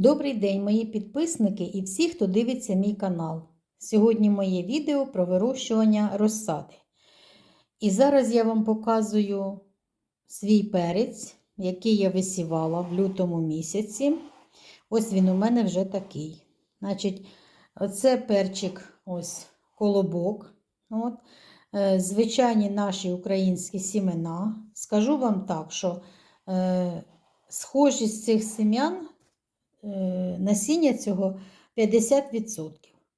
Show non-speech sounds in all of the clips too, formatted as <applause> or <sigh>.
Добрий день, мої підписники і всі, хто дивиться мій канал. Сьогодні моє відео про вирощування розсади. І зараз я вам показую свій перець, який я висівала в лютому місяці. Ось він у мене вже такий. Значить, оце перчик, ось колобок. От. Е, Звичайні наші українські сімена. Скажу вам так, що е, схожість цих семян насіння цього 50%.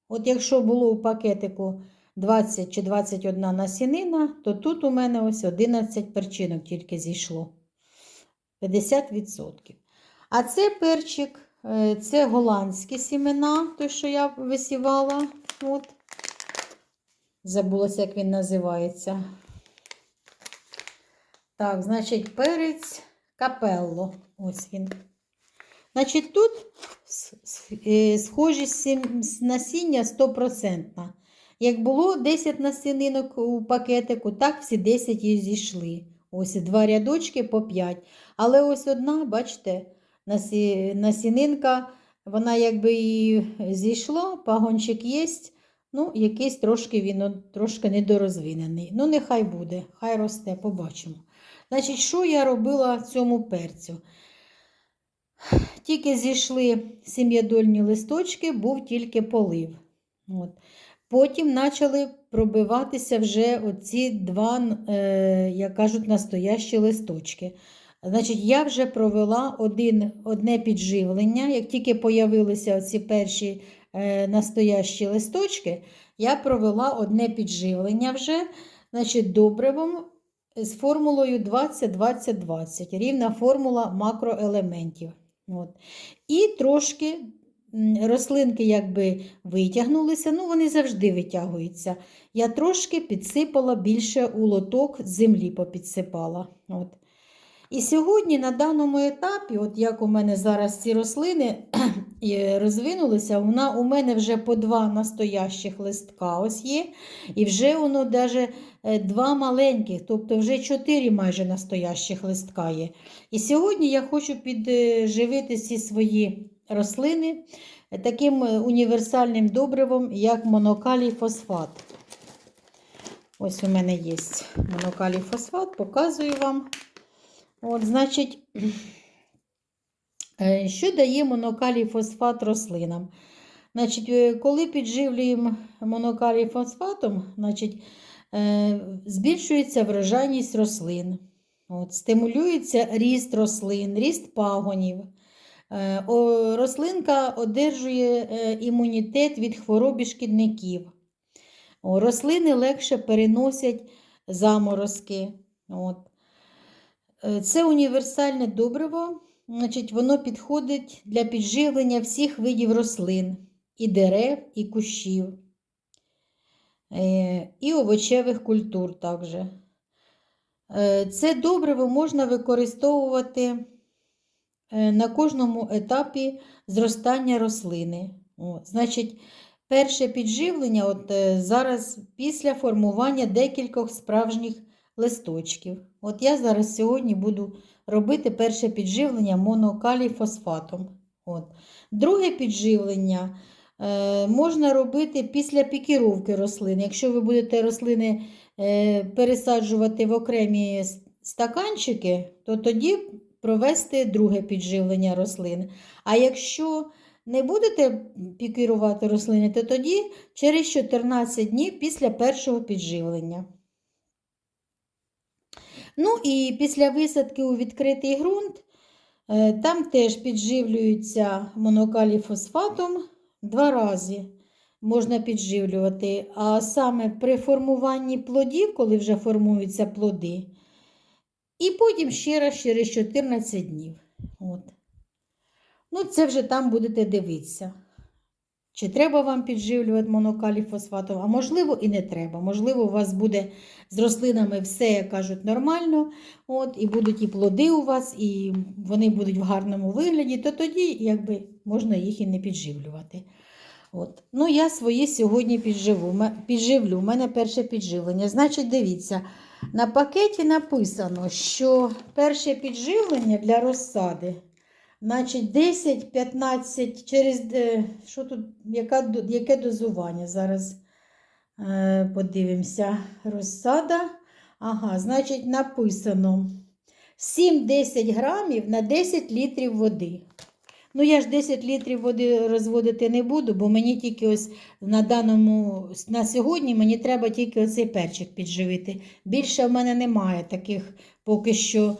От якщо було у пакетику 20 чи 21 насінина, то тут у мене ось 11 перчинок тільки зійшло. 50%. А це перчик, е, це голландські сімена, той, що я висівала. От. Забулося, як він називається. Так, значить, перець капелло. Ось він. Значить, тут е, схожість насіння 100%. Як було 10 насінинок у пакетику, так всі 10 і зійшли. Ось два рядочки по 5. Але ось одна, бачите, насінинка, вона якби і зійшла, пагончик є. Ну, якийсь трошки він трошки недорозвинений. Ну, нехай буде, хай росте, побачимо. Значить, що я робила цьому перцю? Тільки зійшли сім'ядольні листочки, був тільки полив. От. Потім почали пробиватися вже оці два, е, як кажуть, настоящі листочки. Значить, я вже провела один, одне підживлення. Як тільки з'явилися оці перші е, настоящі листочки, я провела одне підживлення вже значить, добривом з формулою 20-20-20. Рівна формула макроелементів. От. І трошки рослинки якби витягнулися, ну вони завжди витягуються. Я трошки підсипала більше у лоток землі попідсипала. От. І сьогодні на даному етапі, от як у мене зараз ці рослини <clears throat> розвинулися, вона у мене вже по два настоящих листка ось є. І вже воно даже е, два маленьких, тобто вже чотири майже настоящих листка є. І сьогодні я хочу підживити ці свої рослини таким е, універсальним добривом, як монокалій фосфат. Ось у мене є монокалій фосфат, показую вам. От, значить, е, що дає монокалій фосфат рослинам? Значить, е, коли підживлюємо монокалій фосфатом, значить, е, збільшується врожайність рослин, от, стимулюється ріст рослин, ріст пагонів. Рослинка одержує імунітет від хвороб і шкідників. Рослини легше переносять заморозки. От. Е, Це універсальне добриво, значить, воно підходить для підживлення всіх видів рослин, і дерев, і кущів, е, і овочевих культур також. Е, Це добриво можна використовувати на кожному етапі зростання рослини. О, значить, перше підживлення от, зараз після формування декількох справжніх листочків. От я зараз сьогодні буду робити перше підживлення монокалій фосфатом. От. Друге підживлення е, можна робити після пікіровки рослин. Якщо ви будете рослини е, пересаджувати в окремі стаканчики, то тоді провести друге підживлення рослин. А якщо не будете пікірувати рослини, то тоді через 14 днів після першого підживлення. Ну і після висадки у відкритий ґрунт, е, там теж підживлюються монокалій фосфатом два рази можна підживлювати. А саме при формуванні плодів, коли вже формуються плоди, і потім ще раз через 14 днів. От. Ну, це вже там будете дивитися. Чи треба вам підживлювати монокалій фосфатом, а можливо і не треба. Можливо, у вас буде з рослинами все, як кажуть, нормально, от, і будуть і плоди у вас, і вони будуть в гарному вигляді, то тоді якби, можна їх і не підживлювати. От. Ну, я свої сьогодні підживу. Підживлю. У мене перше підживлення. Значить, дивіться, на пакеті написано, що перше підживлення для розсади Значить, 10-15 через е, що тут, яка, яке дозування? Зараз е, подивимося. Розсада. Ага, значить, написано 7-10 грамів на 10 літрів води. Ну, я ж 10 літрів води розводити не буду, бо мені тільки ось на даному, на сьогодні мені треба тільки оцей перчик підживити. Більше в мене немає таких поки що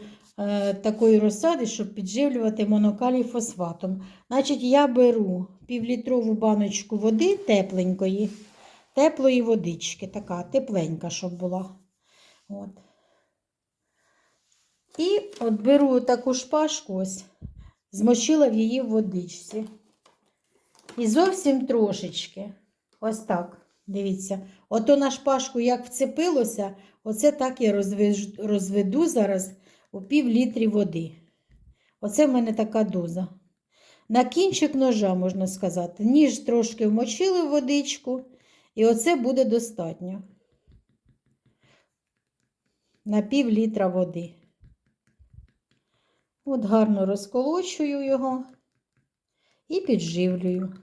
такої розсади, щоб підживлювати монокалій фосфатом. Значить, я беру півлітрову баночку води тепленької, теплої водички, така тепленька, щоб була. От. І от беру таку шпажку, ось, змочила в її в водичці. І зовсім трошечки. Ось так. Дивіться. Ото на шпажку як вцепилося, оце так я розведу зараз у пів літрі води. Оце в мене така доза. На кінчик ножа, можна сказати. Ніж трошки вмочили в водичку, і оце буде достатньо. На пів літра води. От гарно розколочую його і підживлюю.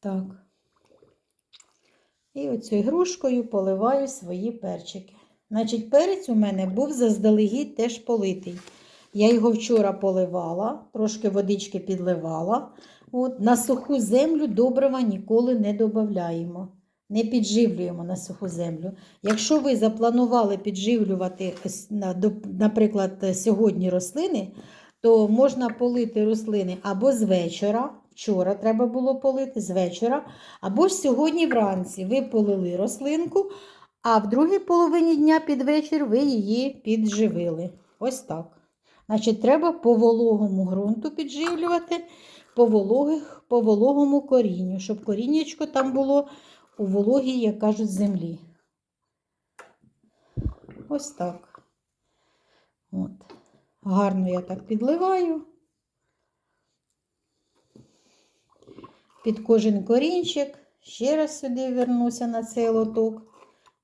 Так. І оцю грушкою поливаю свої перчики. Значить, перець у мене був заздалегідь теж политий. Я його вчора поливала, трошки водички підливала. От, на суху землю добрива ніколи не додаємо. Не підживлюємо на суху землю. Якщо ви запланували підживлювати, наприклад, сьогодні рослини, то можна полити рослини або з вечора, вчора треба було полити з вечора, або ж сьогодні вранці ви полили рослинку, а в другій половині дня під вечір ви її підживили. Ось так. Значить, треба по вологому ґрунту підживлювати, по, вологих, по вологому корінню, щоб коріннячко там було у вологій, як кажуть, землі. Ось так. От. Гарно я так підливаю. Під кожен корінчик. Ще раз сюди вернуся на цей лоток,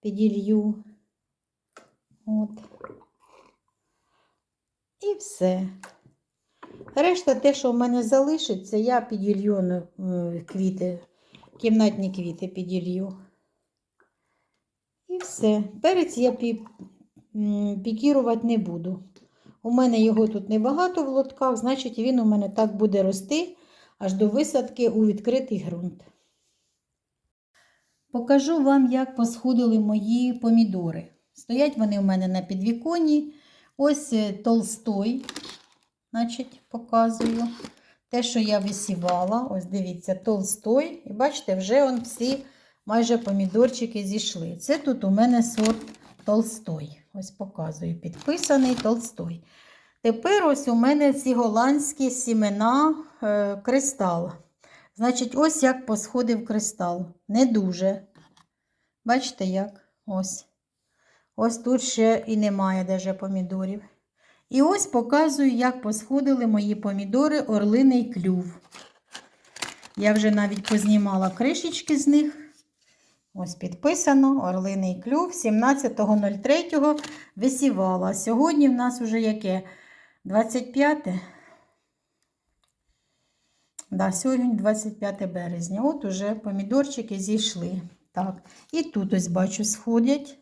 піділью. От. І все. Решта, те, що в мене залишиться, я піділью е, квіти, кімнатні квіти піділью. І все. Перець я пікірувати не буду. У мене його тут небагато в лотках, значить він у мене так буде рости аж до висадки у відкритий ґрунт. Покажу вам, як посходили мої помідори. Стоять вони у мене на підвіконні. Ось е, толстой, значить, показую. Те, що я висівала, ось дивіться, толстой. І бачите, вже он всі майже помідорчики зійшли. Це тут у мене сорт толстой. Ось показую, підписаний толстой. Тепер ось у мене ці голландські сімена е, кристал. Значить, ось як посходив кристал. Не дуже. Бачите як? Ось. Ось тут ще і немає даже помідорів. І ось показую, як посходили мої помідори орлиний клюв. Я вже навіть познімала кришечки з них. Ось підписано Орлиний клюв 17.03 висівала. Сьогодні в нас вже яке? 25. Да, сьогодні 25 березня. От уже помідорчики зійшли. Так. І тут ось бачу сходять.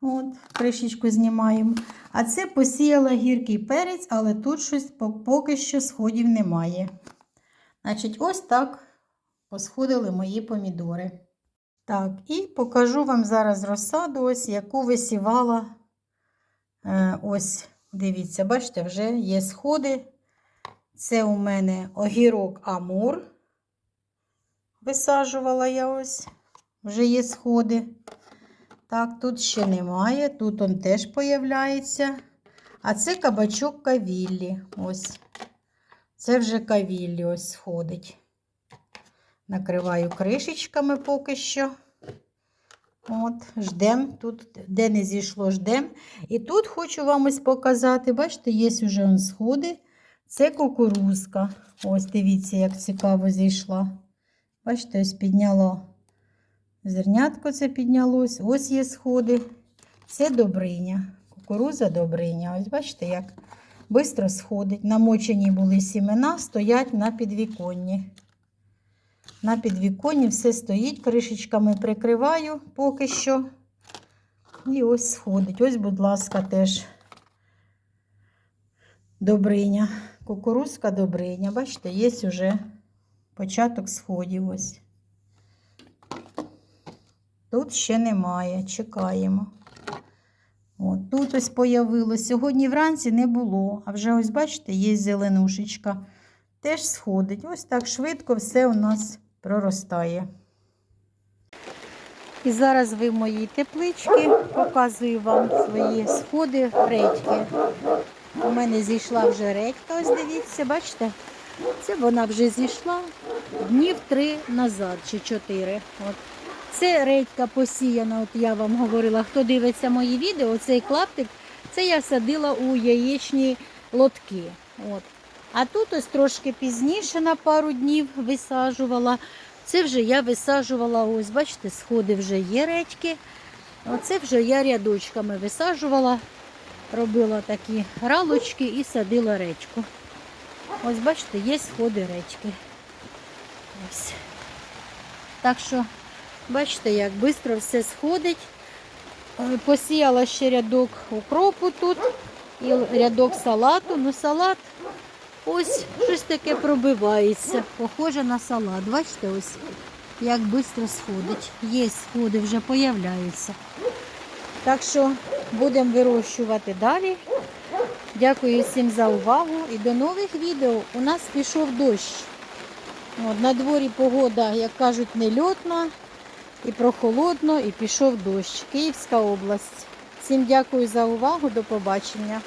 От, кришечку знімаємо. А це посіяла гіркий перець, але тут щось поки що сходів немає. Значить, ось так посходили мої помідори. Так, і покажу вам зараз розсаду, ось яку висівала. Е, ось, дивіться, бачите, вже є сходи. Це у мене огірок Амур. Висаджувала я ось, вже є сходи. Так, тут ще немає, тут он теж появляється. А це кабачок кавіллі. Ось. Це вже кавіллі ось сходить. Накриваю кришечками поки що. От, ждем. Тут, де не зійшло, ждем. І тут хочу вам ось показати, бачите, є вже сходи. Це кукурузка. Ось дивіться, як цікаво зійшла. Бачите, ось підняло. Зернятко це піднялось. Ось є сходи. Це добриня. кукуруза добриня. Ось бачите, як швидко сходить. Намочені були сімена, стоять на підвіконні. На підвіконні все стоїть, кришечками прикриваю поки що. І ось сходить. Ось, будь ласка, теж добриня. Кукурузка добриня. Бачите, є вже початок сходів. Ось. Тут ще немає, чекаємо. От, тут ось появилось. Сьогодні вранці не було. А вже ось, бачите, є зеленушечка. Теж сходить. Ось так швидко все у нас проростає. І зараз ви в моїй тепличці показую вам свої сходи редьки. У мене зійшла вже редька, ось дивіться, бачите? Це вона вже зійшла днів три назад чи чотири. От. Це редька посіяна, от я вам говорила, хто дивиться мої відео, цей клаптик, це я садила у яєчні лотки. От. А тут ось трошки пізніше на пару днів висаджувала. Це вже я висаджувала, ось бачите, сходи вже є редьки. Оце вже я рядочками висаджувала, робила такі ралочки і садила редьку. Ось бачите, є сходи редьки. Ось. Так що, бачите, як швидко все сходить. Е, Посіяла ще рядок укропу тут і рядок салату. Ну, салат ось щось таке пробивається. Похоже на салат. Бачите, ось як швидко сходить. Є сходи, вже появляються. Так що будемо вирощувати далі. Дякую всім за увагу і до нових відео. У нас пішов дощ. От, на дворі погода, як кажуть, нельотна, і прохолодно, і пішов дощ. Київська область. Всім дякую за увагу. До побачення.